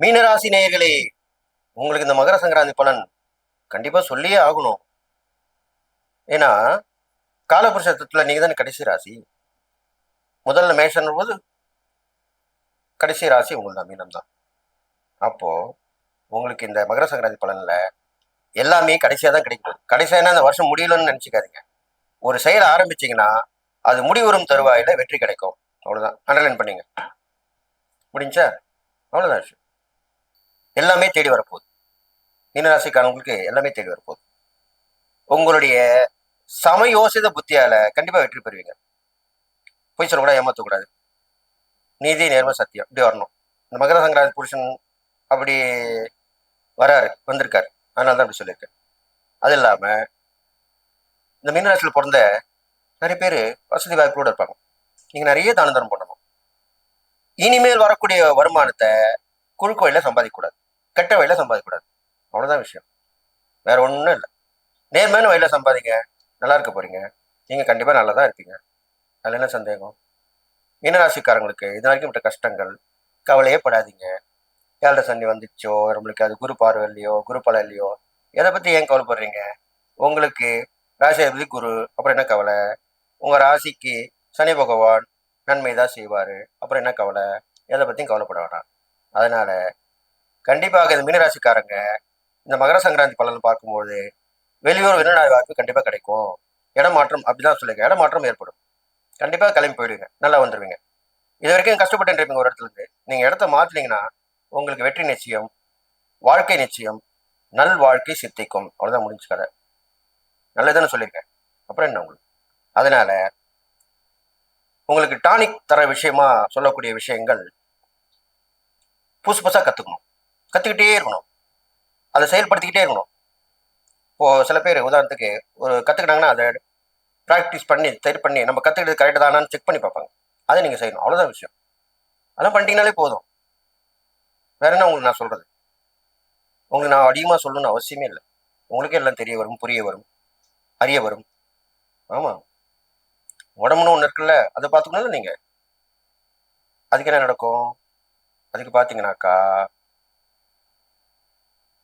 மீனராசி நேயர்களே உங்களுக்கு இந்த மகர சங்கராந்தி பலன் கண்டிப்பா சொல்லியே ஆகணும். ஏன்னா காலபுருஷத்துல நீங்க தானே கடைசி ராசி? முதல்ல மேஷன் போது கடைசி ராசி உங்களுக்கு தான் மீனம் தான் அப்போ உங்களுக்கு இந்த மகர சங்கராந்தி பலன்ல எல்லாமே கடைசியா தான் கிடைக்கும். கடைசியா இந்த வருஷம் முடியலன்னு நினைச்சுக்காதீங்க. ஒரு செயலை ஆரம்பிச்சிங்கன்னா அது முடிவுறும் தருவாயில வெற்றி கிடைக்கும். அவ்வளோதான் அண்டர்லைன் பண்ணீங்க. முடிஞ்சா? அவ்வளோதான் விஷயம். எல்லாமே தேடி வரப்போகுது. மீனராசிக்காரவங்களுக்கு எல்லாமே தேடி வரப்போகுது. உங்களுடைய சமயோசித புத்தியால கண்டிப்பா வெற்றி பெறுவீங்க. பொய் சொல்லக்கூடாது ஏமாற்றக்கூடாது நீதி நேர்மை சத்தியம் இப்படி வரணும். இந்த மகர சங்கராந்தி புருஷன் அப்படி வராரு வந்திருக்காரு. அதனால தான் அப்படி சொல்லியிருக்கேன். அது இல்லாம இந்த மீனராசியில் பிறந்த நிறைய பேர் வசதி வாய்ப்போடு இருப்பாங்க. நீங்க நிறைய தான தரம் பண்ணணும். இனிமேல் வரக்கூடிய வருமானத்தை குறுக்கு வழியில சம்பாதிக்கக்கூடாது கெட்ட வழியில் சம்பாதிக்கக்கூடாது. அவ்வளோதான் விஷயம். வேற ஒன்றும் இல்லை. நேர்மையான வழியில் சம்பாதிங்க. நல்லா இருக்க போறீங்க. நீங்கள் கண்டிப்பாக நல்லா தான் இருப்பீங்க. அதில் என்ன சந்தேகம்? மீனராசிக்காரங்களுக்கு இது வரைக்கும் விட்ட கஷ்டங்கள். கவலையே படாதீங்க. ஏழரை சனி வந்துச்சோ நம்மளுக்கு அது குரு பார்வை இல்லையோ குரு பலம் இல்லையோ எதை பற்றி ஏன் கவலைப்படுறீங்க? உங்களுக்கு ராசி குரு அப்புறம் என்ன கவலை? உங்கள் ராசிக்கு சனி பகவான் நன்மை தான் செய்வார். அப்புறம் என்ன கவலை? எதை பற்றியும் கவலைப்பட வேணாம். அதனால கண்டிப்பாக இந்த மீனராசிக்காரங்க இந்த மகர சங்கராந்தி பலன் பார்க்கும்போது வெளியூர் விருநாள் வாய்ப்பு கண்டிப்பாக கிடைக்கும். இடமாற்றம் அப்படிதான் சொல்லுங்க. இடமாற்றம் ஏற்படும். கண்டிப்பாக கிளம்பி போயிடுங்க நல்லா வந்துடுவீங்க இது வரைக்கும் கஷ்டப்பட்டு இருப்பீங்க ஒரு இடத்துல இருந்து. நீங்கள் இடத்த மாற்றினீங்கன்னா உங்களுக்கு வெற்றி நிச்சயம் வாழ்க்கை நிச்சயம் நல் வாழ்க்கை சித்திக்கும். அவ்வளோதான் முடிஞ்சு கதை. நல்லதுன்னு சொல்லியிருக்கேன் அப்புறம் என்ன உங்களுக்கு? அதனால உங்களுக்கு டானிக் தர விஷயமா சொல்லக்கூடிய விஷயங்கள் புதுசு புதுசாக கற்றுக்கணும் கற்றுக்கிட்டே இருக்கணும். அதை செயல்படுத்திக்கிட்டே இருக்கணும். இப்போது சில பேர் உதாரணத்துக்கு ஒரு கற்றுக்கிட்டாங்கன்னா அதை ப்ராக்டிஸ் பண்ணி சரி பண்ணி நம்ம கற்றுக்கிட்டது கரெக்டு தானான்னு செக் பண்ணி பார்ப்பாங்க. அதை நீங்கள் செய்யணும். அவ்வளோதான் விஷயம். அதெல்லாம் பண்ணிட்டீங்கனாலே போதும். வேற என்ன உங்களுக்கு நான் சொல்கிறது உங்களுக்கு நான் அதிகமாக சொல்லணும்னு அவசியமே இல்லை. உங்களுக்கே எல்லாம் தெரிய வரும் புரிய வரும் அறிய வரும். ஆமாம் உடம்புன்னு ஒன்று இருக்குல்ல அதை பார்த்துக்கணும்ல நீங்கள் அதுக்கு என்ன நடக்கும்? அதுக்கு பார்த்தீங்கன்னாக்கா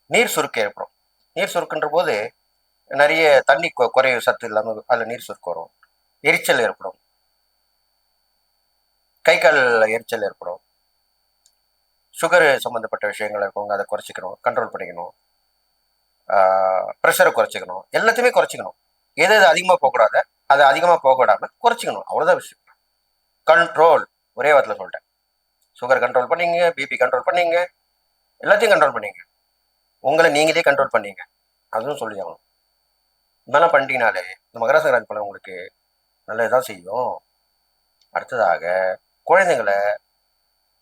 நீர் சுருக்கம் ஏற்படும். நீர் சுருக்குன்ற போது நிறைய தண்ணி கொ- குறைவு சத்து இல்லாமல் அதில் நீர் சுருக்கு வரும். எரிச்சல் ஏற்படும். கை கால் எரிச்சல் ஏற்படும். சுகர் சம்மந்தப்பட்ட விஷயங்கள் இருக்கவங்க அதை குறைச்சிக்கணும் கண்ட்ரோல் பண்ணிக்கணும். ப்ரெஷரை குறைச்சிக்கணும். எல்லாத்தையுமே குறைச்சிக்கணும். எது எது அதிகமாக போகக்கூடாது அதை அதிகமாக போக விடாமல் குறைச்சிக்கணும். அவ்வளோதான் விஷயம். கண்ட்ரோல் ஒரே வாரத்தில் சொல்லிட்டேன். சுகர் கண்ட்ரோல் பண்ணீங்க பிபி கண்ட்ரோல் பண்ணிங்க. எல்லாத்தையும் கண்ட்ரோல் பண்ணிங்க. உங்களை நீங்களே கண்ட்ரோல் பண்ணீங்க. அதுவும் சொல்லி ஆகணும். இதெல்லாம் பண்ணிட்டீங்கனாலே இந்த மகர சங்கராந்தி பழம் உங்களுக்கு நல்லதுதான் செய்யும். அடுத்ததாக குழந்தைங்களை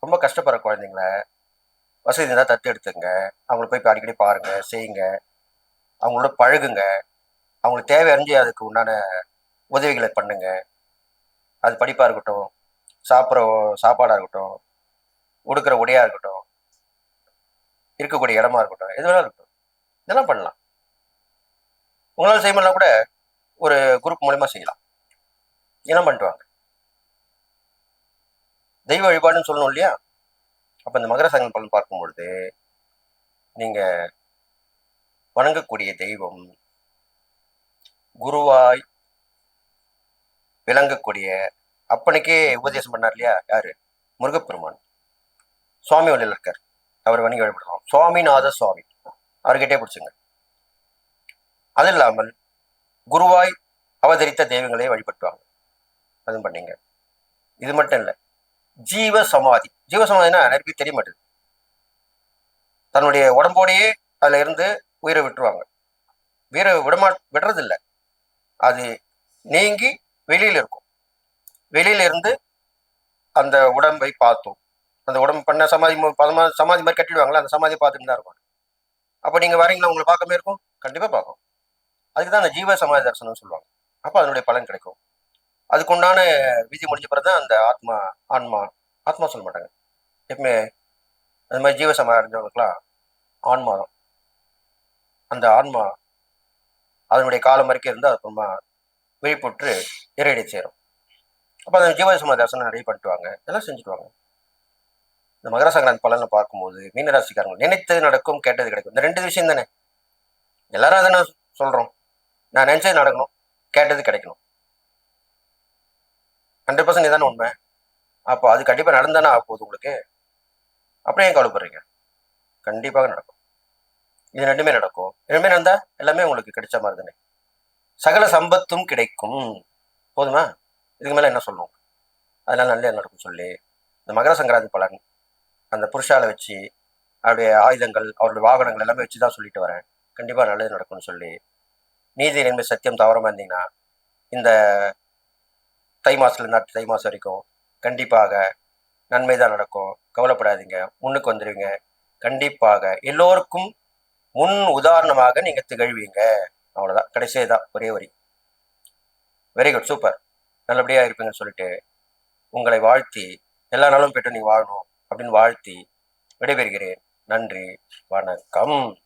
ரொம்ப கஷ்டப்படுற குழந்தைங்கள வசதி இருந்தால் தத்து எடுத்துங்க. அவங்கள போய் அடிக்கடி பாருங்கள் செய்யுங்க. அவங்களோட பழகுங்க. அவங்களுக்கு தேவை அறிஞ்சு அதுக்கு உண்டான உதவிகளை பண்ணுங்க. அது படிப்பாக இருக்கட்டும் சாப்பிட்ற சாப்பாடாக இருக்கட்டும் உடுக்கிற உடையாக இருக்கட்டும் இருக்கக்கூடிய இடமா இருக்கட்டும் எது வேணாலும் இருக்கட்டும். இதெல்லாம் பண்ணலாம். உங்களால் செய்ய முடியல கூட ஒரு குரூப் மூலயமா செய்யலாம். இதெல்லாம் பண்ணிட்டு வாங்க. தெய்வ வழிபாடுன்னு சொல்லணும் இல்லையா? அப்போ இந்த மகர சங்கல்பம் பார்க்கும்பொழுது நீங்கள் வணங்கக்கூடிய தெய்வம் குருவாய் விளங்கக்கூடிய அப்பனுக்கே உபதேசம் பண்ணார் இல்லையா? யாரு? முருகப்பெருமான். சுவாமி வழியில் இருக்கார். அவர் வணிக வழிபடுறோம் சுவாமிநாத சுவாமி. அவர்கிட்டே பிடிச்சுங்க. அது இல்லாமல் குருவாய் அவதரித்த தெய்வங்களை வழிபட்டுவாங்க. அதுவும் பண்ணீங்க. இது மட்டும் இல்லை ஜீவ சமாதி. ஜீவ சமாதினா நிறைய தெரிய மாட்டேது தன்னுடைய உடம்போடையே அதுல இருந்து உயிரை விட்டுருவாங்க. உயிரை விடமா விடுறதில்ல. அது நீங்கி வெளியில இருக்கும். வெளியில இருந்து அந்த உடம்பை பார்த்தோம். அந்த உடம்பு பண்ண சமாதி பதமா சமாதி மாதிரி கட்டிடுவாங்களா அந்த சமாதி பார்த்துட்டு தான் இருக்கும் அப்போ நீங்கள் வரீங்களா? உங்களை பார்க்கவே இருக்கும்? கண்டிப்பாக பார்க்கும். அதுக்கு தான் அந்த ஜீவ சமாதி தரிசனம்னு சொல்லுவாங்க. அப்போ அதனுடைய பலன் கிடைக்கும். அதுக்கு உண்டான விதி முடிஞ்ச பிறகு தான் அந்த ஆத்மா ஆன்மா ஆத்மா சொல்ல மாட்டாங்க. எப்பவுமே அந்த மாதிரி ஜீவ சமாதி அடைஞ்சவங்களுக்குலாம் ஆன்மா தான். அந்த ஆன்மா அதனுடைய காலம் வரைக்கும் இருந்து அப்புறமா விழிப்புற்று இறையடி சேரும். அப்போ அந்த ஜீவ சமாதி தரிசனம் நிறைய பண்ணிட்டு வாங்க. இதெல்லாம் செஞ்சுட்டு வாங்க. இந்த மகர சங்கராந்தி பலனை பார்க்கும்போது மீனராசிக்காரங்க நினைத்தது நடக்கும் கேட்டது கிடைக்கும். இந்த ரெண்டு விஷயம் தானே? எல்லாரும் அதானே சொல்றோம். நான் நினைச்சது நடக்கணும் கேட்டது கிடைக்கணும். ஹண்ட்ரட் பர்சன்ட் இதான உண்மை? அப்போ அது கண்டிப்பாக நடந்தானே ஆக போகுது உங்களுக்கு? அப்புறம் ஏன் கவலைப்படுறீங்க? கண்டிப்பாக நடக்கும். இது ரெண்டுமே நடக்கும். ரெண்டுமே நடந்தா எல்லாமே உங்களுக்கு கிடைச்ச மாதிரி தானே? சகல சம்பத்தும் கிடைக்கும். போதுமா? இதுக்கு மேலே என்ன சொல்லணும் அதனால நல்லது நடக்கும் சொல்லி இந்த மகர சங்கராந்தி பலன் அந்த புருஷாலை வச்சு அவருடைய ஆயுதங்கள் அவருடைய வாகனங்கள் எல்லாமே வச்சு தான் சொல்லிட்டு வரேன். கண்டிப்பாக நல்லது நடக்கும்னு சொல்லி. நீதி நேர்மை சத்தியம் தவறமாக இருந்தீங்கன்னா இந்த தை மாசத்துல நாட்டு தை மாதம் வரைக்கும் கண்டிப்பாக நன்மை தான் நடக்கும். கவலைப்படாதீங்க. முன்னுக்கு வந்துடுவீங்க கண்டிப்பாக எல்லோருக்கும் முன் உதாரணமாக நீங்கள் திகழ்வீங்க. அவ்வளோதான் கடைசியே தான் ஒரே வரி. வெரி குட் சூப்பர் நல்லபடியாக இருப்பீங்கன்னு சொல்லிட்டு உங்களை வாழ்த்தி எல்லா நாளும் பெற்று நீ வாழணும். அப்படின்னு வாழ்த்தி விடைபெறுகிறேன். நன்றி. வணக்கம்.